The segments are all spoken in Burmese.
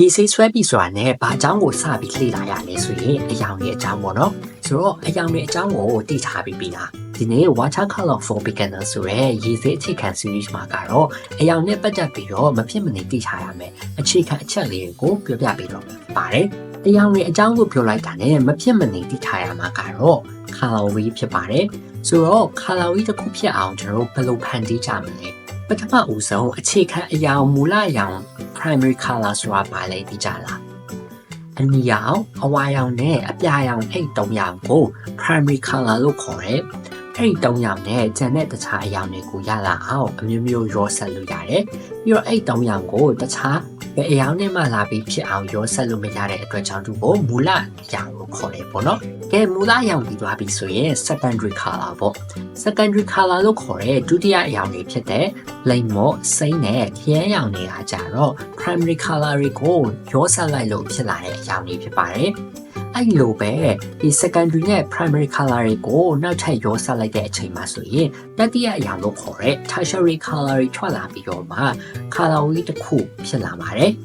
ရေစိတ်ဆွဲပြီဆိုတာနဲ့ဘာအကြောင်းကိုစပြီးလေ့လာရလဲဆိုရင်အယောင်ရဲ့အကြောင်းပေါ့နော်ဆိုတော့အယောင်ရဲ့အကြောင်းကိုသိထားပြီးပြီလားဒီနေ့ water color for beginner ဆိုရဲရေစိတ်အခြေခံ series မှာကတော့အယောင်နဲ့ပတ်သက်ပြီးတော့မဖြစ်မနေသိထားရမယ်အခြေခံအချက်လေးကိုပြောပြပေးတော့မှာပါတယ်အယောင်ရဲ့အကြောင်းကိုပြောလိုက်တာနဲ့မဖြစ်မနေသိထားရမှာကတော့ color wheel ဖြစ်ပါတယ်ဆိုတော့ color wheel တစ်ခုဖြစ်အောင်ကျွန်တော်တို့ဘယ်လိုဖန်တီးကြမလဲပထမဦးဆုံးအခြေခံအယောင်မူလအယောင် primary color ဆိုတာဘာလဲသိကြလားအနီရောင်အဝါရောင်နဲ့အပြာရောင်အဲ့သုံးရောင်ကို primary color လို့ခေါ်တယ်အဲ့ဒီသုံးရောင်နဲ့ကျန်တဲ့တခြားအရောင်တွေကိုရလာအောင်အမျိုးမျိုးရောဆက်လို့ရတယ်ပြီးတော့အဲ့သုံးရောင်ကိုတခြားဘယ်အရောင်နဲ့မှလာပြီးဖြစ်အောင်ရောဆက်လို့မရတဲ့အတွက်ကြောင့်သူကိုမူလအရောင်လို့ခေါ်တယ်ပေါ့နော် ကဲမူလအရောင်ပြီးသွားပြီဆိုရင် secondary color ပေါ့ secondary color လို့ခေါ်တဲ့ဒုတိယအရောင်တွေဖြစ်တဲ့လိမ့်မော့စိမ့်နဲ့ခရမ်းရောင်တွေကကြတော့ primary color တွေကိုရောဆက်လိုက်လို့ဖြစ်လာတဲ့အရောင်တွေဖြစ်ပါတယ်။အဲ့လိုပဲဒီ secondary နဲ့ primary color တွေကိုနောက်ထပ်ရောဆက်လိုက်တဲ့အချိန်မှာဆိုရင်တတိယအရောင်လို့ခေါ်တဲ့ tertiary color တွေထွက်လာပြီးတော့မှ color wheel တစ်ခုဖြစ်လာပါတယ်။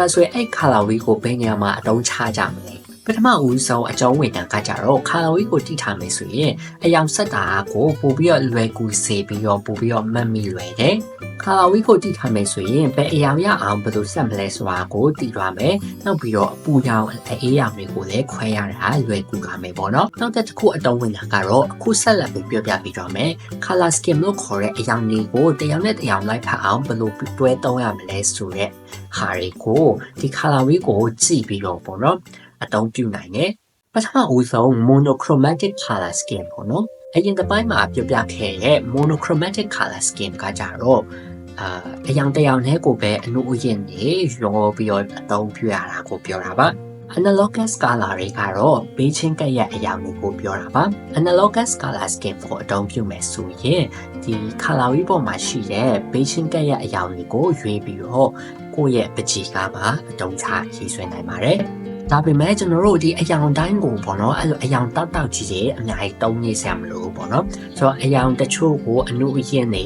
ဒါဆိုရင်အဲ့ color wheel ကိုဘယ်နေရာမှာအသုံးချကြမလဲ။ပထမဦးဆုံးအကြောင်းဝင်တန်ကကြတော့ color wheel ကိုတိထားမယ်ဆိုရင်အယောင်ဆက်တာကိုပို့ပြီးတော့လွယ်ကူစေပြီးတော့ပို့ပြီးတော့မှတ်မိလွယ်တယ်။ color wheel ကိုတိထားမယ်ဆိုရင်ဘယ်အယောင်ရအောင်ဘယ်လိုဆက်မလဲဆိုတာကိုတည်သွားမယ်။နောက်ပြီးတော့အပူရောင်အေးရောင်တွေကိုလည်းခွဲရတာလွယ်ကူလာမယ်ပေါ့နော်။နောက်တစ်ခုအတုံးဝင်တာကတော့အခုဆက်လက်ပြီးပြောပြပေးတော့မယ်။ color scheme လို့ခေါ်တဲ့အယောင်တွေကိုတယောက်နဲ့တယောက်လိုက်ဖက်အောင်ဘယ်လိုတွဲသုံးရမလဲဆိုတဲ့ဟာတွေကိုဒီ color wheel ကိုကြည့်ပြီးတော့ပေါ့နော်။အသုံးပြုနိုင်တယ်။ပထမဦးဆုံး monochromatic color scheme ပေါ့နော်။အရင်တစ်ပိုင်းမှာပြောပြခဲ့တဲ့ monochromatic color scheme ကကြတော့ အာအယောင်တယောင်နဲ့ကိုပဲအနုအယင်နေရောပြီးတော့အသုံးပြုရတာကိုပြောတာပါ။ analogous color တွေကတော့ဘေးချင်းကပ်ရဲ့အယောင်တွေကိုပြောတာပါ analogous color scheme ကိုအသုံးပြုမယ်ဆိုရင်ဒီ color wheel ပေါ်မှာရှိတဲ့ဘေးချင်းကပ်ရဲ့အယောင်တွေကိုရွေးပြီးတော့ကိုယ့်ရဲ့ပကြီကားမှာအသုံးချရေးဆွဲနိုင်ပါတယ် ဒါပေမဲ့ကျွန်တော်တို့ဒီအယောင်တိုင်းကိုပေါ့နော်အဲ့လိုအယောင်တောက်တောက်ကြီးကြီးအများကြီးတုံးနေဆရာမလို့ပေါ့နော်ဆိုတော့အယောင်တချို့ကိုအနုအယင်းနေ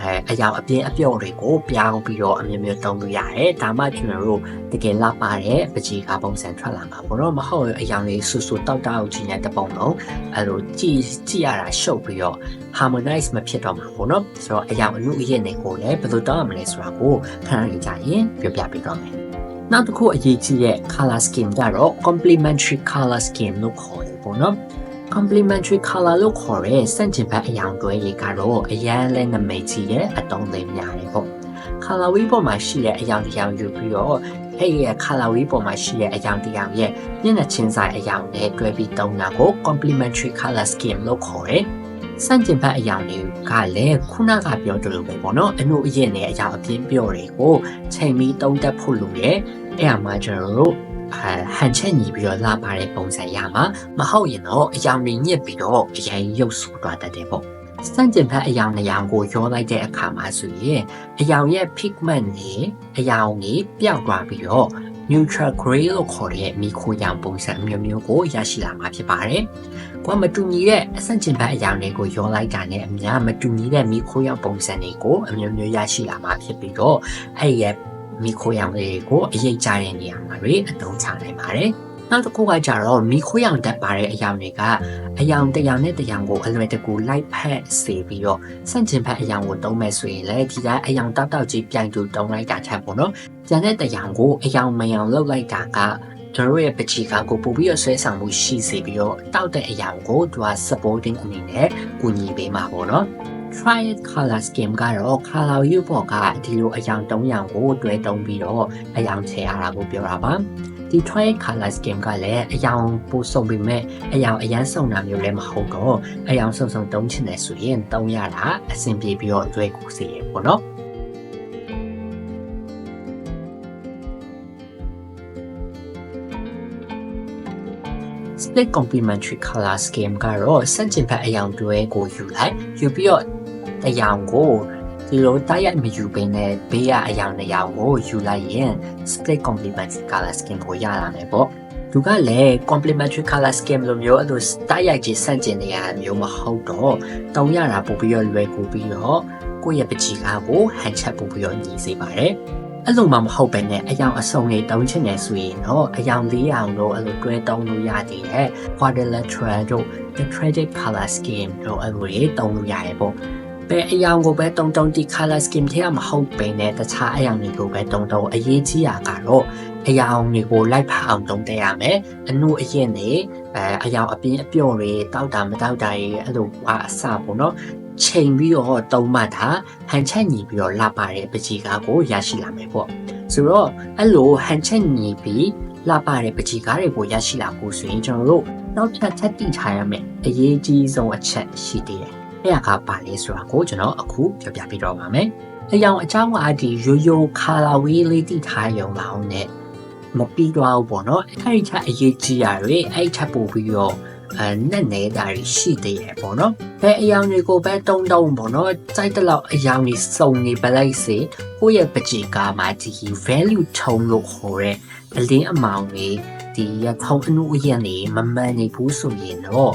အဲအယောင်အပြင်းအပြော့တွေကိုပြောင်းပြီးတော့အမျိုးမျိုးတုံးလို့ရတယ်ဒါမှကျွန်တော်တို့တကယ်လာပါတဲ့ပကြီးကပုံစံထွက်လာမှာပေါ့နော်မဟုတ်အယောင်လေးဆူဆူတောက်တောက်ကြီးနဲ့တပုံလုံးအဲ့လိုကြည်ကြည်ရတာရှုပ်ပြီးတော့ harmonize မဖြစ်တော့မှာပေါ့နော်ဆိုတော့အယောင်အနုအယင်းတွေကိုလည်းဘယ်လိုတောင်းရမလဲဆိုတာကိုခဏလေးကြာရင်ပြောပြပေးတော့မယ် နောက်တစ်ခုအရေးကြီးတဲ့ color scheme ကတော့ complementary color scheme လို့ခေါ်တယ်ပေါ့နော် complementary color လို့ခေါ်တဲ့စန့်ကျင်ဘက်အယောင်တွဲတွေကတော့အရန်လဲနမိတ်ကြီးရဲ့အတုံးသိမ်းများတယ်ပေါ့ color wheel ပေါ်မှာရှိတဲ့အယောင်တစ်ယောင်ယူပြီးတော့အဲ့ဒီ color wheel ပေါ်မှာရှိတဲ့အယောင်တစ်ယောင်ရဲ့မျက်နှာချင်းဆိုင်အယောင်နဲ့တွဲပြီးသုံးတာကို complementary color scheme လို့ခေါ်တယ် စန့်ကျင်ဘက်အယောင်တွေကလည်းခုနကပြောသလိုပဲပေါ့နော်အနုအယင်နဲ့အယောင်အပြင်းပြော့တွေကိုချိန်ပြီးတုံးတက်ဖို့လိုတယ်အဲ့အမှာကျွန်တော်တို့အဲဟန်ချက်ညီပြီးတော့လာပါတဲ့ပုံစံရမှာမဟုတ်ရင်တော့အယောင်တွေညစ်ပြီးတော့အရင်ရုပ်ဆူသွားတတ်တယ်ပေါ့စန့်ကျင်ဘက်အယောင်အယောင်ကိုရောလိုက်တဲ့အခါမှာဆိုရင်အယောင်ရဲ့ pigment တွေအယောင်တွေပျောက်သွားပြီးတော့ neutral gray လို့ခေါ်တဲ့မီခိုရောင်ပုံစံမျိုးမျိုးကိုရရှိလာမှာဖြစ်ပါတယ်။ကွာမတူညီတဲ့အဆန့်ကျင်ဘက်အယောင်တွေကိုရောလိုက်တာနဲ့အများမတူညီတဲ့မီခိုရောင်ပုံစံတွေကိုအမျိုးမျိုးရရှိလာမှာဖြစ်ပြီးတော့အဲ့ရဲ့မီခိုရောင်တွေကိုအရေးကြတဲ့နေရာမှာတွေအသုံးချနိုင်ပါတယ်။နောက်တစ်ခုကကြတော့မီခိုရောင်တက်ပါတဲ့အယောင်တွေကအယောင်တစ်ယောင်နဲ့တစ်ယောင်ကိုအလွယ်တကူလိုက်ဖက်စေပြီးတော့စန့်ကျင်ဘက်အယောင်ကိုတုံးမဲ့ဆိုရင်လည်းဒီကအယောင်တောက်တောက်ကြီးပြိုင်တူတုံးလိုက်တာထက်ပေါ့နော်။ကျန်တဲ့တစ်ယောင်ကိုအယောင်မယောင်လောက်လိုက်တာက ကျွန်တော်ရဲ့ပချီကာကိုပို့ပြီးတော့ဆွဲဆောင်မှုရှိစေပြီးတော့တောက်တဲ့အရာကိုသူက supporting အနေနဲ့ကူညီပေးမှာပေါ့နော် triad color scheme ကတော့ color view ပေါ်ကဒီလိုအယောင်၃ရောင်ကိုတွဲတုံးပြီးတော့အယောင်ချေရတာကိုပြောတာပါဒီ triad color scheme ကလည်းအယောင်ပိုစုံပေမဲ့အယောင်အရန်စုံတာမျိုးလည်းမဟုတ်တော့အယောင်စုံစုံတုံးချင်တယ်ဆိုရင်တုံးရတာအဆင်ပြေပြီးတော့တွဲကူစေရပေါ့နော် split complementary color scheme ကတော့စန့်ကျင်ဘက်အယောင်တွဲကိုယူလိုက်ယူပြီးတော့အယောင်ကိုဒီလိုတိုက်ရိုက်မယူပင်နဲ့ဘေးကအယောင်တစ်ယောင်ကိုယူလိုက်ရင် split complementary color scheme ကိုရလာမယ်ပေါ့သူကလည်း complementary color scheme လိုမျိုးအဲ့လိုတိုက်ရိုက်ကြီးစန့်ကျင်နေရမျိုးမဟုတ်တော့တုံးရတာပို့ပြီးတော့လွယ်ကူပြီးတော့ကိုယ့်ရဲ့ပကြီးကားကိုဟန်ချက်ပို့ပြီးတော့ညီစေပါတယ် အဲ့လိုမှမဟုတ်ပဲနဲ့အယောင်အစုံလေးတုံးချင်နေဆိုရင်တော့အယောင်၄အောင်လို့အဲ့လိုတွဲတုံးလို့ရသေးတယ် quadrilateral တို့ tetradic color scheme တို့အဲ့လိုတွေတုံးလို့ရတယ်ပေါ့ပဲအယောင်ကိုပဲတုံတုံဒီ color scheme ထဲကမဟုတ်ပဲနဲ့တခြားအယောင်တွေကိုပဲတုံတုံအရေးကြီးတာကတော့အယောင်တွေကိုလိုက်ဖအောင်တုံတက်ရမယ်အနုအရင်နေအဲအယောင်အပြင်းအပြော့တွေတောက်တာမတောက်တာတွေအဲ့လိုဟာအစပေါ့နော် ချိန်ပြီးတော့တုံးမှတာဟန်ချက်ညီပြီးတော့လာပါတဲ့ပကြီးကားကိုရရှိလာမယ်ပေါ့ဆိုတော့အဲ့လိုဟန်ချက်ညီပြီးလာပါတဲ့ပကြီးကားတွေကိုရရှိလာဖို့ဆိုရင်ကျွန်တော်တို့နောက်ထပ်ထပ်တိထားရမယ်အရေးကြီးဆုံးအချက်ရှိသေးတယ်အဲ့ဒါကပါလဲဆိုတာကိုကျွန်တော်အခုပြောပြပေးတော့ပါမယ်အယောင်အကြောင်းအဒီရိုးရိုးခါလာဝေးလေးတိထားရုံလောက်နဲ့မပြီးတော့ဘူးပေါ့နော်အဲ့ဒီချက်အရေးကြီးတာတွေအဲ့ဒီချက်ပို့ပြီးတော့ အဲနဲ့နေတာရှိသေးတယ်ပေါ့နော်ဘယ်အယောင်တွေကိုပဲတုံးတုံးပေါ့နော်စိုက်တလောက်အယောင်တွေစုံနေပလိုက်စေကိုယ့်ရဲ့ပကြေကာမှာဒီ value ထုံလို့ခေါ်တဲ့အလင်းအမောင်တွေဒီရထုံအနုအယံနေမမှန်နေဘူးဆိုရင်တော့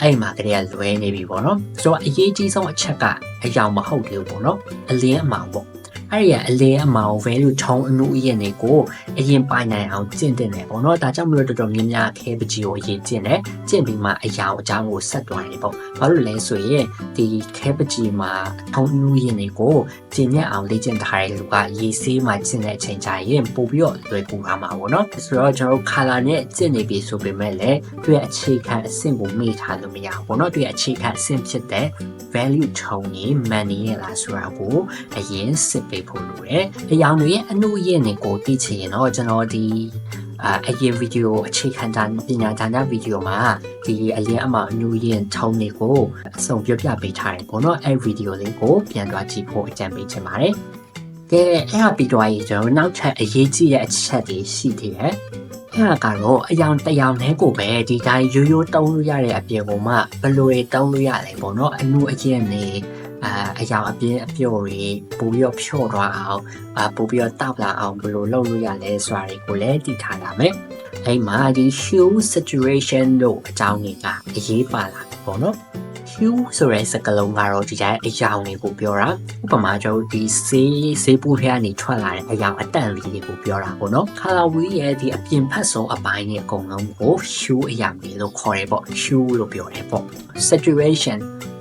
အဲ့မှာကလေးကလွဲနေပြီပေါ့နော်ဆိုတော့အရေးကြီးဆုံးအချက်က အယောင်မဟုတ်သေးဘူးပေါ့နော်အလင်းအမောင်ပေါ့ အဲ့ဒီကအလဲအမောင် value ထုံအနုအရင်တွေကိုအရင်ပိုင်နိုင်အောင်ကျင့်တင်တယ်ပေါ့နော်ဒါကြောင့်မလို့တော်တော်များများခဲပကြီးကိုအရင်ကျင့်တယ်ကျင့်ပြီးမှအရာအကြောင်းကိုဆက်တွိုင်းတယ်ပေါ့ဘာလို့လဲဆိုရင်ဒီခဲပကြီးမှာထုံအနုအရင်တွေကိုကျင့်ရအောင်လေ့ကျင့်ထားတဲ့လူကရေဆေးမှကျင့်တဲ့အချိန်ကျရင်ပို့ပြီးတော့လွယ်ကူပါမှာပေါ့နော်ဆိုတော့ကျွန်တော်တို့ color နဲ့ကျင့်နေပြီဆိုပေမဲ့လည်းသူရဲ့အခြေခံအဆင့်ကိုမေ့ထားလို့မရဘူးပေါ့နော်သူရဲ့အခြေခံအဆင့်ဖြစ်တဲ့ value ထုံကြီး money ရလားဆိုတာကိုအရင်စစ်ပေးဖို့လိုတယ်။အယောင်တွေရဲ့အမှုရင့်တွေကိုသိချင်ရင်တော့ကျွန်တော်ဒီအာအရင်ဗီဒီယိုအခြေခံတာပညာဒါနဗီဒီယိုမှာဒီအလင်းအမအမှုရင့်ထုံတွေကိုအဆုံးပြောပြပေးထားတယ်ပေါ့နော်အဲ့ဗီဒီယိုလေးကိုပြန်သွားကြည့်ဖို့အကြံပေးချင်ပါတယ်။ကဲအဲ့ဟာပြီးတော့ကျွန်တော်နောက်ထပ်အရေးကြီးတဲ့အချက်တွေရှိသေးတယ်။အဲ့ဒါကတော့အယောင်တယောင်နဲ့ကိုပဲဒီတိုင်းရိုးရိုးတုံးလို့ရတဲ့အပြင်ကမှဘယ်လိုတုံးလို့ရလဲပေါ့နော်အနုအကျင့်နေအာအယောင်အပြင်းအပြော့တွေပို့ပြီးတော့ဖြော့သွားအောင်အာပို့ပြီးတော့တောက်လာအောင်ဘယ်လိုလုပ်လို့ရလဲဆိုတာတွေကိုလည်းသိထားရမယ်အဲ့မှာဒီ shoe situation တို့အကြောင်းတွေကအရေးပါလာတယ်ပေါ့နော် hue ဆိုတဲ့စကားလုံးကတော့ဒီတိုင်းအယောင်တွေကိုပြောတာဥပမာကျွန်တော်ဒီဆေးဆေးပူထဲကနေထွက်လာတဲ့အယောင်အတန့်လေးတွေကိုပြောတာပေါ့နော် color wheel ရဲ့ဒီအပြင်ဖက်ဆုံးအပိုင်းနဲ့အကုန်လုံးကို hue အယောင်တွေလို့ခေါ်တယ်ပေါ့ hue လို့ပြောတယ်ပေါ့ saturation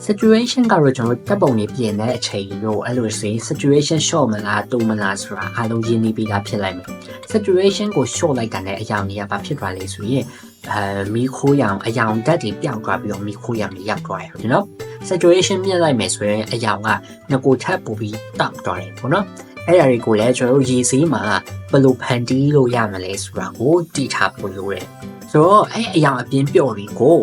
situation ကတော့ကျွန်တော်တပ်ပုံတွေပြင်တဲ့အချိန်တို့အဲ့လိုစေ situation short မလားတူမလားဆိုတာအားလုံးရင်းနှီးပြီးသားဖြစ်လိုက်မယ် saturation ကို short လိုက်တာနဲ့အယောင်တွေကဘာဖြစ်သွားလဲဆိုရင်အဲမီခိုးရောင်အယောင်ဓာတ်တွေပြောင်းသွားပြီးတော့မီခိုးရောင်တွေရောက်သွားရတယ်နော် saturation မြင့်လိုက်မယ်ဆိုရင်အယောင်ကငကိုထပ်ပူပြီးတောက်သွားတယ်ပေါ့နော်အဲ့ဒါတွေကိုလည်းကျွန်တော်တို့ရေစီးမှာဘယ်လိုဖန်တီးလို့ရမလဲဆိုတာကိုတည်ထားဖို့လိုတယ်ဆိုတော့အဲ့အယောင်အပြင်းပြော့တွေကို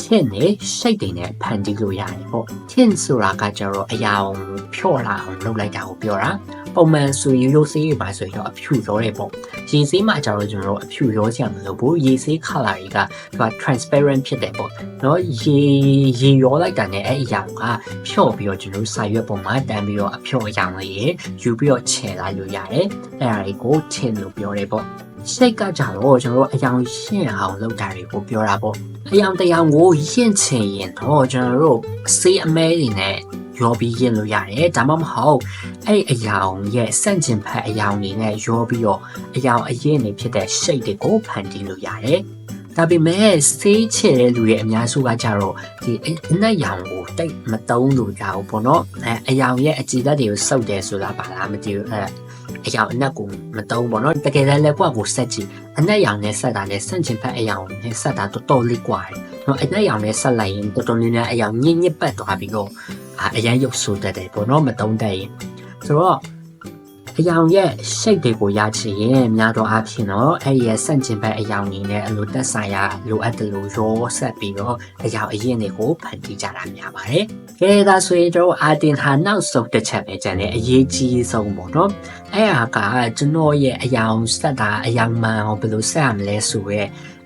ချင်းနဲ့ရှိတ်တွေနဲ့ဖန်တီးလို့ရတယ်ပေါ့ချင်းဆိုတာကကျတော့အယောင်ဖြော့လာအောင်လုပ်လိုက်တာကိုပြောတာပုံမှန်ဆိုရင်ရိုးဆေးတွေပါဆိုရင်တော့အဖြူရောတယ်ပေါ့ရေဆေးမှာကျတော့ကျွန်တော်တို့အဖြူရောချင်မလို့ဘူးရေဆေး color တွေကသူက transparent ဖြစ်တယ်ပေါ့နော်ရေရေရောလိုက်တာနဲ့အဲ့အရာကဖြော့ပြီးတော့ကျွန်တော်တို့စာရွက်ပေါ်မှာတန်းပြီးတော့အဖြော့အရာလေးယူပြီးတော့ခြယ်လိုက်လို့ရတယ်အဲ့ဒါတွေကိုခြင်လို့ပြောတယ်ပေါ့ စိတ်ကကြတော့ကျွန်တော်တို့အယောင်ရှင်းအောင်လုပ်တာတွေကိုပြောတာပေါ့အယောင်တရားကိုရှင်းချင်ရင်တော့ကျွန်တော်တို့စေးအမဲတွေနဲ့ရောပြီးရင်လို့ရတယ်ဒါမှမဟုတ်အဲ့အယောင်ရဲ့စန့်ကျင်ဖက်အယောင်တွေနဲ့ရောပြီးတော့အယောင်အရင်နေဖြစ်တဲ့ shape တွေကိုဖန်တီးလို့ရတယ်ဒါပေမဲ့စေးချဲတဲ့လူရဲ့အများစုကကြတော့ဒီအနက်ရောင်ကိုတိတ်မတုံးလို့ကြဘူးပေါ့နော်အဲအယောင်ရဲ့အကြည်ဓာတ်တွေကိုစုပ်တယ်ဆိုတာပါလားမသိဘူးအဲ အယောင်အနက်ကိုမတုံးပေါ့နော်တကယ်လည်းလက်ကွက်ကိုဆက်ကြည့်အနက်ရောင်နဲ့ဆက်တာနဲ့ဆန့်ကျင်ဖက်အယောင်နဲ့ဆက်တာတော်တော်လေးကွာတယ်နော်အနက်ရောင်နဲ့ဆက်လိုက်ရင်တော်တော်လေးနဲ့အယောင်ညစ်ညစ်ပတ်သွားပြီးတော့အရန်ရုပ်ဆိုးတတ်တယ်ပေါ့နော်မတုံးတတ်ရင်ဆိုတော့ အယောင်ရဲ့ shape တွေကိုရချင်ရင်များတော့အဖြစ်တော့အဲ့ဒီရဲ့ဆန့်ကျင်ဘက်အယောင်နေနဲ့အလိုသက်ဆိုင်ရာလိုအပ်တယ်လို့ရောဆက်ပြီးတော့အယောင်အရင်တွေကိုဖန်တီးကြတာများပါတယ်။ကဲဒါဆိုရင်ကျွန်တော်အာတင်ဟာနောက်ဆုံးတစ်ချက်ပဲကျန်တယ်အရေးကြီးဆုံးပေါ့နော်။အဲ့ဟာကကျွန်တော်ရဲ့အယောင်ဆက်တာအယောင်မှန်အောင်ဘယ်လိုဆက်ရမလဲဆိုရဲ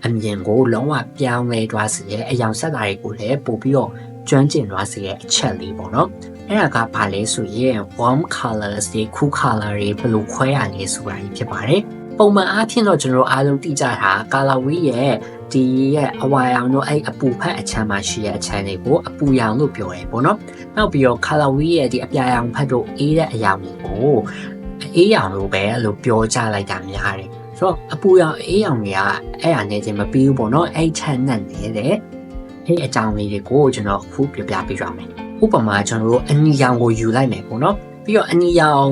အမြင်ကိုလုံးဝပြောင်းလဲသွားစေရဲ့အယောင်ဆက်တာတွေကိုလည်းပို့ပြီးတော့ ကျွမ်းကျင်သွားစေရဲ့အချက်လေးပေါ့နော်အဲ့ဒါကဘာလဲဆိုရင် warm colors တွေ cool color တွေဘယ်လိုခွဲရလဲဆိုတာကြီးဖြစ်ပါတယ်ပုံမှန်အားဖြင့်တော့ကျွန်တော်အားလုံးသိကြတာ color wheel ရဲ့ဒီရဲ့အဝါရောင်တို့အဲ့အပူဖက်အချမ်းမှာရှိတဲ့အချမ်းတွေကိုအပူရောင်လို့ပြောတယ်ပေါ့နော်နောက်ပြီးတော့ color wheel ရဲ့ဒီအပြာရောင်ဖက်တို့အေးတဲ့အရောင်တွေကိုအေးရောင်လို့ပဲလို့ပြောကြလိုက်တာများတယ်ဆိုတော့အပူရောင်အေးရောင်တွေကအဲ့အနဲ့ချင်းမပြီးဘူးပေါ့နော်အဲ့ချမ်းနဲ့နေတဲ့ အဲ့အကြောင်းလေးတွေကိုကျွန်တော်အခုပြပြပေးကြမယ်ဥပမာကျွန်တော်တို့အနီရောင်ကိုယူလိုက်မယ်ပေါ့နော်ပြီးတော့အနီရောင်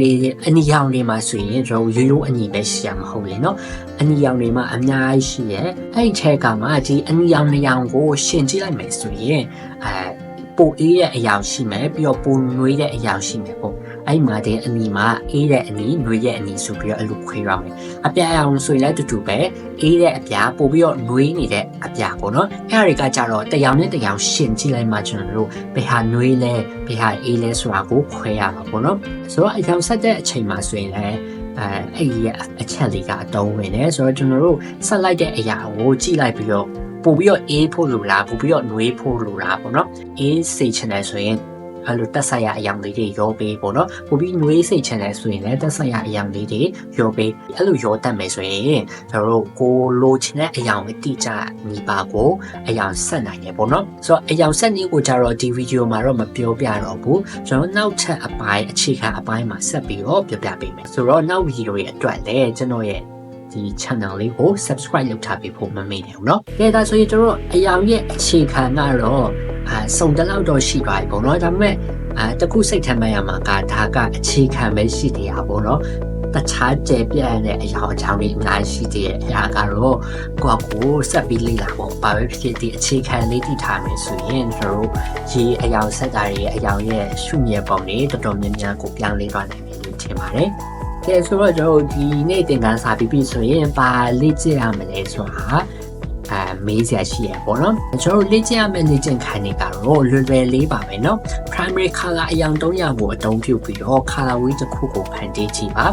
လေးအနီရောင်လေးမှာဆိုရင်ကျွန်တော်ရိုးရိုးအနီပဲရှိရမှာဟုတ်လေနော်အနီရောင်တွေမှာအများကြီးရှိရဲ့အဲ့ဒီထဲကမှဒီအနီရောင်နှစ်ရောင်ကိုရှင်ကြည့်လိုက်မယ်ဆိုရင်အဲ ပိုအေးတဲ့အရောင်ရှိမယ်ပြီးတော့ပိုနွေးတဲ့အရောင်ရှိမယ်ပေါ့အဲ့မှာတဲ့အနီမှာအေးတဲ့အနီနွေးတဲ့အနီဆိုပြီးတော့အဲ့လိုခွဲရမယ်အပြာရောင်ဆိုရင်လည်းတူတူပဲအေးတဲ့အပြာပို့ပြီးတော့နွေးနေတဲ့အပြာပေါ့နော်အဲ့ဒါတွေကကြတော့တရောင်နဲ့တရောင်ရှင်ကြည့်လိုက်မှကျွန်တော်တို့ဘယ်ဟာနွေးလဲဘယ်ဟာအေးလဲဆိုတာကိုခွဲရမှာပေါ့နော်ဆိုတော့အရောင်ဆက်တဲ့အချိန်မှာဆိုရင်လည်းအဲအဲ့ဒီအချက်လေးကအတုံးဝင်တယ်ဆိုတော့ကျွန်တော်တို့ဆက်လိုက်တဲ့အရာကိုကြည့်လိုက်ပြီးတော့ ပို့ပြီးတော့အေးဖို့လိုလားပို့ပြီးတော့နွေးဖို့လိုလားပေါ့နော်အေးစိတ်ချင်တယ်ဆိုရင်အဲ့လိုတက်ဆက်ရအယောင်လေးတွေရောပေးပေါ့နော်ပို့ပြီးနွေးစိတ်ချင်တယ်ဆိုရင်လည်းတက်ဆက်ရအယောင်လေးတွေရောပေးအဲ့လိုရောတတ်မယ်ဆိုရင်ကျွန်တော်တို့ကိုလိုချင်တဲ့အယောင်အတိအကျညီပါကိုအယောင်ဆက်နိုင်တယ်ပေါ့နော်ဆိုတော့အယောင်ဆက်နည်းကိုကြတော့ဒီဗီဒီယိုမှာတော့မပြောပြတော့ဘူးကျွန်တော်နောက်ထပ်အပိုင်းအခြေခံအပိုင်းမှာဆက်ပြီးတော့ပြောပြပေးမယ်ဆိုတော့နောက်ဗီဒီယိုရဲ့အတွက်လည်းကျွန်တော်ရဲ့ ဒီ channel လေးကို subscribe လုပ်ထားပေးဖို့မမေ့နဲ့ဘူးเนาะ။ဒါဒါဆိုရင်တို့အယောင်ရဲ့အခြေခံကတော့အဲစုံတလောက်တော့ရှိပါပြီပေါ့နော်ဒါပေမဲ့အဲတခုစိတ်ထမ်းမှတ်ရမှာကဒါကအခြေခံပဲရှိတယ်ဟာပေါ့နော်တခြားကျေပြန့်တဲ့အရာအကြောင်းတွေအများကြီးရှိသေးတဲ့အရာကတော့ကိုယ့်ကိုဆက်ပြီးလေ့လာပေါ့ဘာပဲဖြစ်ဖြစ်ဒီအခြေခံလေးတည်ထားမယ်ဆိုရင်ကျွန်တော်တို့ရေအရာဆက်တာတွေအရာရဲ့ရှုမြဲပုံတွေတော်တော်များများကိုပြောင်းလဲသွားနိုင်တယ်လို့ထင်ပါတယ် ကဲဆိုတော့ကျွန်တော်ဒီနေ့သင်ခန်းစာပြီးပြီဆိုရင်ပါလေ့ကျင့်ရမလဲဆိုတာအဲမေးစရာရှိရပေါ့နော်ကျွန်တော်လေ့ကျင့်ရမယ့်လေ့ကျင့်ခိုင်းနေကတော့လွယ်လွယ်လေးပါပဲเนาะ primary color အယောင်300ကိုအသုံးပြုပြီးတော့ color wheel တစ်ခုကိုဖန်တီးကြည့်ပါ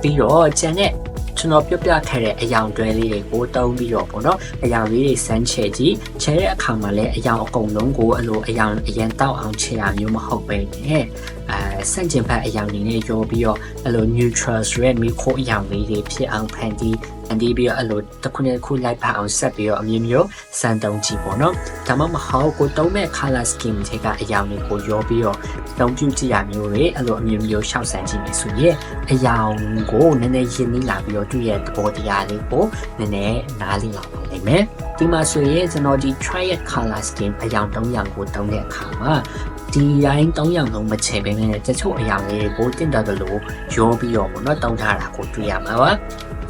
ပြီးတော့ကျန်တဲ့ ကျွန်တော်ပြပြခဲ့တဲ့အယောင်တွဲလေးတွေကိုတုံးပြီးတော့ပေါ့နော်အယောင်လေးတွေစမ်းချဲကြည့်ချဲတဲ့အခါမှာလည်းအယောင်အကုန်လုံးကိုအလိုအယောင်အရင်တောက်အောင်ချဲရမျိုးမဟုတ်ပဲနဲ့အဲစန့်ကျင်ဘက်အယောင်တွေနဲ့ရောပြီးတော့အလို neutral ဆိုတဲ့မိခိုးအယောင်လေးတွေဖြစ်အောင်ဖန်တီး အန်ဒီပြီးတော့အဲ့လိုတစ်ခုနဲ့တစ်ခုလိုက်ပါအောင်ဆက်ပြီးတော့အမျိုးမျိုးစမ်းတုံးကြည့်ပေါ့နော်ဒါမှမဟုတ်ကိုတုံးမဲ့ color scheme တွေကအယောင်တွေကိုရောပြီးတော့တုံးပြကြည့်ရမျိုးတွေအဲ့လိုအမျိုးမျိုးရှောက်ဆန်းကြည့်မယ်ဆိုရင်အယောင်ကိုနည်းနည်းရင်းနှီးလာပြီးတော့သူ့ရဲ့သဘောတရားလေးကိုနည်းနည်းနားလည်လာပါလိမ့်မယ်ဒီမှာဆိုရင်ကျွန်တော်ဒီ triad color scheme အယောင်၃ယောင်ကိုတုံးတဲ့အခါမှာဒီတိုင်း၃ယောက်လုံးမချေပဲနဲ့တချို့အရာတွေကိုတင့်တယ်လို့ရောပြီးတော့ပေါ့နော်တောင်းထားတာကိုတွေ့ရမှာပါ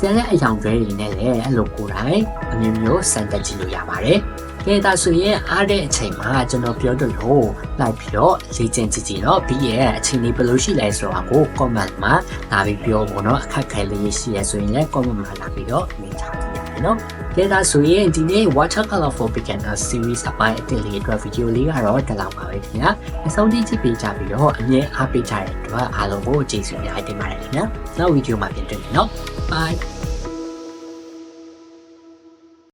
ကျန်တဲ့အယောင်တွေတွေနဲ့လည်းအဲ့လိုကိုယ်တိုင်အမျိုးမျိုးစမ်းသပ်ကြည့်လို့ရပါတယ်။ကဲဒါဆိုရင်အားတဲ့အချိန်မှာကျွန်တော်ပြောတယ်လို့လိုက်ပြီးတော့လေ့ကျင့်ကြည့်ကြည့်တော့ B ရဲ့အချိန်လေးဘယ်လိုရှိလဲဆိုတာကို comment မှာလာပြီးပြောပေါ့နော်အခက်ခဲလေးရှိရဆိုရင်လည်း comment မှာလာပြီးတော့မြင်ချကြည့်ရအောင်နော်။ ။ဒါသာဆိုရင်ဒီနေ့ Watercolor for Beginner Series အပိုင်းအသစ်လေးအတွက်ဗီဒီယိုလေးကတော့တက်လာပါပဲခင်ဗျာ။အဆုံးထိကြည့်ပေးကြပြီးတော့အမြင်အားပေးကြတဲ့အတွက်အားလုံးကိုကျေးဇူးများတင်ပါတယ်ခင်ဗျာ။နောက်ဗီဒီယိုမှာပြန်တွေ့မယ်နော်။ Bye